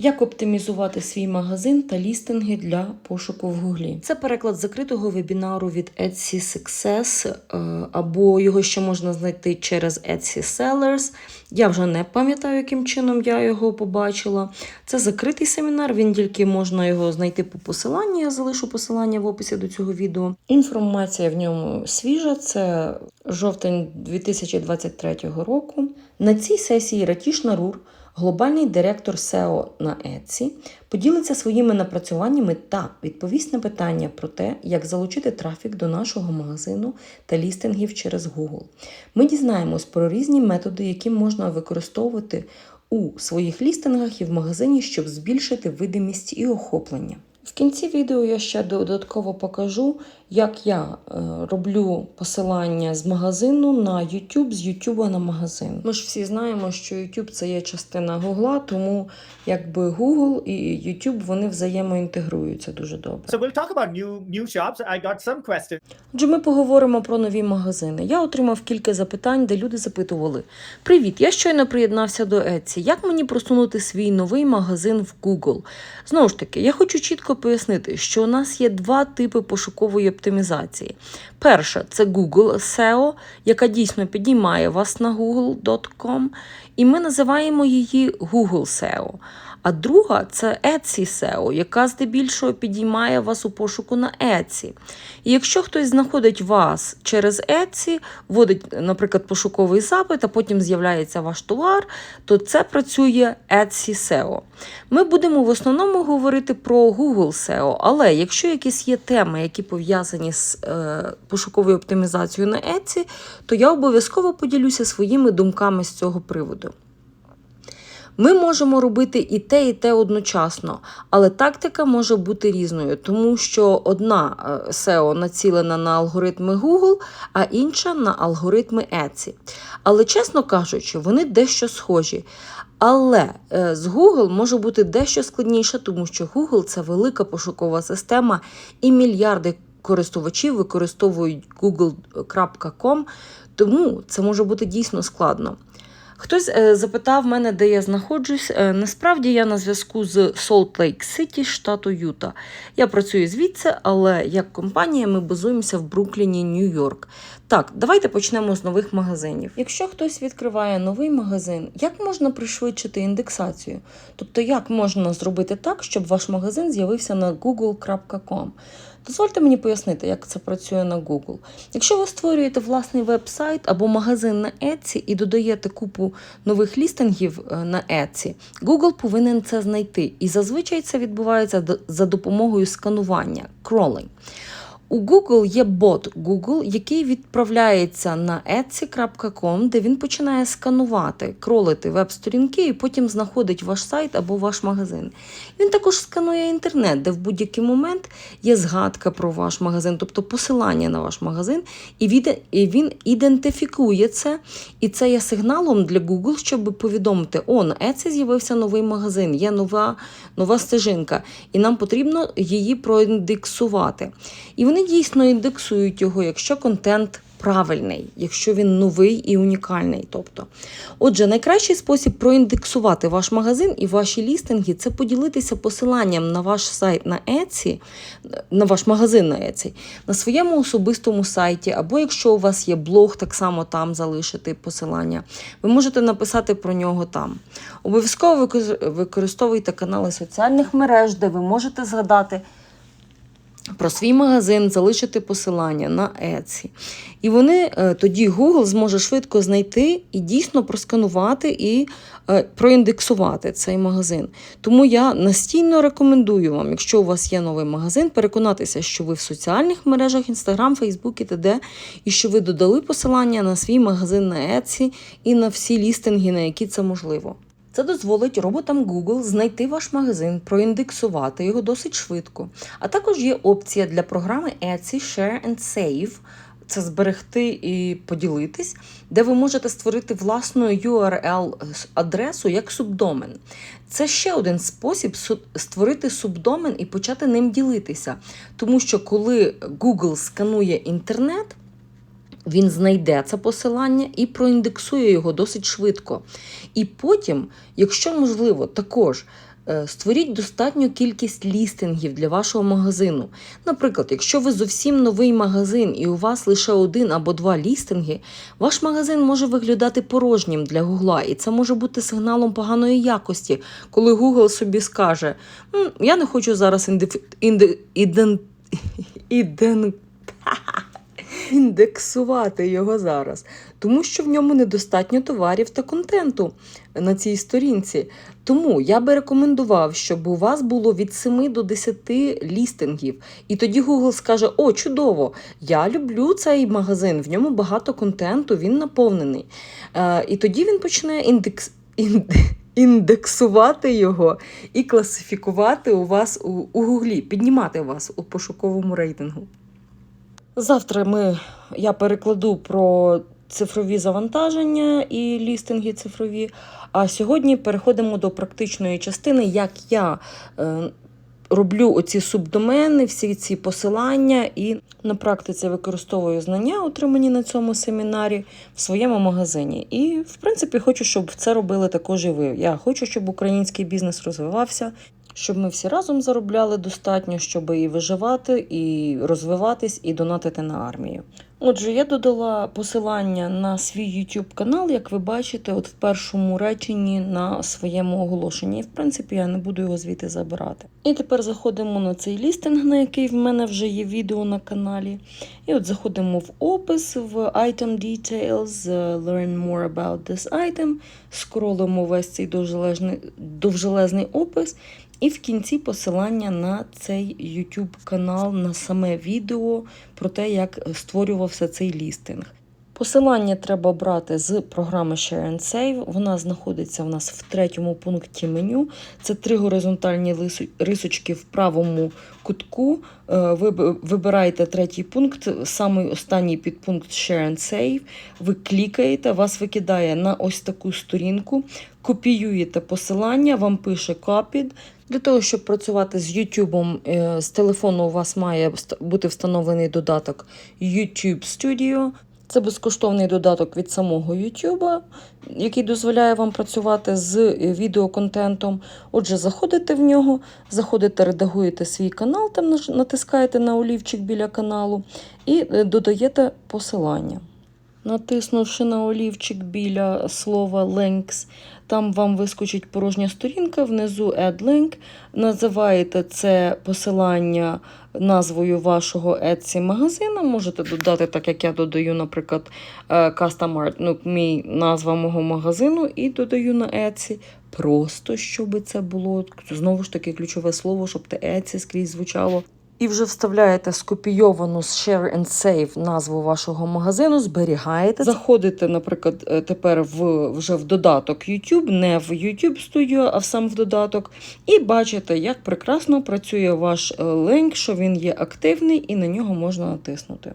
Як оптимізувати свій магазин та лістинги для пошуку в Гуглі? Це переклад закритого вебінару від Etsy Success, е, або його ще можна знайти через Etsy Sellers. Я вже не пам'ятаю, яким чином я його побачила. Це закритий семінар, він тільки можна його знайти по посиланню. Я залишу посилання в описі до цього відео. Інформація в ньому свіжа, це жовтень 2023 року. На цій сесії Ратіш Нарур, глобальний директор SEO на Etsy, поділиться своїми напрацюваннями та відповість на питання про те, як залучити трафік до нашого магазину та лістингів через Google. Ми дізнаємось про різні методи, які можна використовувати у своїх лістингах і в магазині, щоб збільшити видимість і охоплення. В кінці відео я ще додатково покажу, як я е, роблю посилання з магазину на YouTube, з YouTube на магазин. Ми ж всі знаємо, що YouTube це є частина Google, тому якби Google і YouTube вони взаємоінтегруються дуже добре. So we'll talk about new new shops. I got some questions. Отже, ми поговоримо про нові магазини. Я отримав кілька запитань, де люди запитували: Привіт, я щойно приєднався до Etsy. Як мені просунути свій новий магазин в Google? Знову ж таки, я хочу чітко пояснити, що у нас є два типи пошукової оптимізації. Перша це Google SEO, яка дійсно підіймає вас на google.com, і ми називаємо її Google SEO. А друга це Etsy SEO, яка здебільшого підіймає вас у пошуку на Etsy. І якщо хтось знаходить вас через Etsy, вводить, наприклад, пошуковий запит, а потім з'являється ваш товар, то це працює Etsy SEO. Ми будемо в основному говорити про Google SEO, але якщо якісь є теми, які пов'язані з е, пошуковою оптимізацією на Etsy, то я обов'язково поділюся своїми думками з цього приводу. Ми можемо робити і те, і те одночасно, але тактика може бути різною, тому що одна е, SEO націлена на алгоритми Google, а інша на алгоритми Etsy. Але, чесно кажучи, вони дещо схожі. Але е, з Google може бути дещо складніше, тому що Google це велика пошукова система, і мільярди користувачів використовують google.com, тому це може бути дійсно складно. Хтось е, запитав мене, де я знаходжусь. Е, насправді я на зв'язку з Salt Lake City, штату Юта. Я працюю звідси, але як компанія ми базуємося в Брукліні, Нью-Йорк. Так, давайте почнемо з нових магазинів. Якщо хтось відкриває новий магазин, як можна пришвидшити індексацію? Тобто, як можна зробити так, щоб ваш магазин з'явився на google.com? Дозвольте мені пояснити, як це працює на Google. Якщо ви створюєте власний веб-сайт або магазин на Etsy і додаєте купу нових лістингів е, на Etsy, Google повинен це знайти. І зазвичай це відбувається за допомогою сканування crawling. У Google є бот Google, який відправляється на etsy.com, де він починає сканувати, кролити веб-сторінки і потім знаходить ваш сайт або ваш магазин. Він також сканує інтернет, де в будь-який момент є згадка про ваш магазин, тобто посилання на ваш магазин, і він ідентифікує це. І це є сигналом для Google, щоб повідомити: о, на Etsy з'явився новий магазин, є нова, нова стежинка, і нам потрібно її проіндексувати. І вони дійсно індексують його, якщо контент правильний, якщо він новий і унікальний. Тобто, отже, найкращий спосіб проіндексувати ваш магазин і ваші лістинги це поділитися посиланням на ваш сайт на Etsy, на ваш магазин на Etsy, на своєму особистому сайті, або якщо у вас є блог, так само там залишити посилання. Ви можете написати про нього там. Обов'язково використовуйте канали соціальних мереж, де ви можете згадати про свій магазин, залишити посилання на Etsy. І вони е, тоді Google зможе швидко знайти і дійсно просканувати і е, проіндексувати цей магазин. Тому я настійно рекомендую вам, якщо у вас є новий магазин, переконатися, що ви в соціальних мережах Instagram, Facebook і т.д. і що ви додали посилання на свій магазин на Etsy і на всі лістинги, на які це можливо. Це дозволить роботам Google знайти ваш магазин, проіндексувати його досить швидко. А також є опція для програми Etsy Share and Save. Це зберегти і поділитись, де ви можете створити власну URL-адресу як субдомен. Це ще один спосіб створити субдомен і почати ним ділитися. Тому що коли Google сканує інтернет, він знайде це посилання і проіндексує його досить швидко. І потім, якщо можливо, також Е, Створіть достатню кількість лістингів для вашого магазину. Наприклад, якщо ви зовсім новий магазин і у вас лише один або два лістинги, ваш магазин може виглядати порожнім для Гугла, і це може бути сигналом поганої якості, коли Google собі скаже: Я не хочу зараз інди... іден... індексувати його зараз, тому що в ньому недостатньо товарів та контенту на цій сторінці. Тому я би рекомендував, щоб у вас було від 7 до 10 лістингів. І тоді Google скаже: О, чудово! Я люблю цей магазин, в ньому багато контенту, він наповнений. Е, і тоді він почне індекс. ін- Індексувати його і класифікувати у вас у, у Гуглі, піднімати вас у пошуковому рейтингу. Завтра ми, я перекладу про цифрові завантаження і лістинги цифрові. А сьогодні переходимо до практичної частини, як я е, роблю оці субдомени, всі ці посилання, і на практиці використовую знання, отримані на цьому семінарі, в своєму магазині. І, в принципі, хочу, щоб це робили також і ви. Я хочу, щоб український бізнес розвивався. Щоб ми всі разом заробляли достатньо, щоб і виживати, і розвиватись, і донатити на армію. Отже, я додала посилання на свій YouTube канал, як ви бачите, от в першому реченні на своєму оголошенні. І в принципі я не буду його звідти забирати. І тепер заходимо на цей лістинг, на який в мене вже є відео на каналі. І от заходимо в опис, в Item Details, е, Learn more about this item, скролимо весь цей довжелезний, довжелезний опис. І в кінці посилання на цей YouTube канал, на саме відео про те, як створювався цей лістинг. Посилання треба брати з програми Share and Save. Вона знаходиться в нас в третьому пункті меню. Це три горизонтальні рисочки в правому кутку. Е, Ви вибираєте третій пункт, самий останній підпункт Share and Save. Ви клікаєте, вас викидає на ось таку сторінку, копіюєте посилання, вам пише Copied. Для того, щоб працювати з YouTube, е, з телефону у вас має бути встановлений додаток YouTube Studio. Це безкоштовний додаток від самого YouTube, який дозволяє вам працювати з е, відеоконтентом. Отже, заходите в нього, заходите, редагуєте свій канал, там натискаєте на олівчик біля каналу і е, додаєте посилання. Натиснувши на олівчик біля слова links, там вам вискочить порожня сторінка, внизу Add Link. Називаєте це посилання назвою вашого Etsy магазину. Можете додати, так як я додаю, наприклад, е, Custom Art, ну, мій назва мого магазину, і додаю на Etsy. Просто щоб це було знову ж таки ключове слово, щоб те Etsy скрізь звучало. І вже вставляєте скопійовану з Share and Save назву вашого магазину, зберігаєте. Заходите, наприклад, е, тепер в, вже в додаток YouTube, не в YouTube Studio, а сам в додаток. І бачите, як прекрасно працює ваш е, линк, що він є активний і на нього можна натиснути.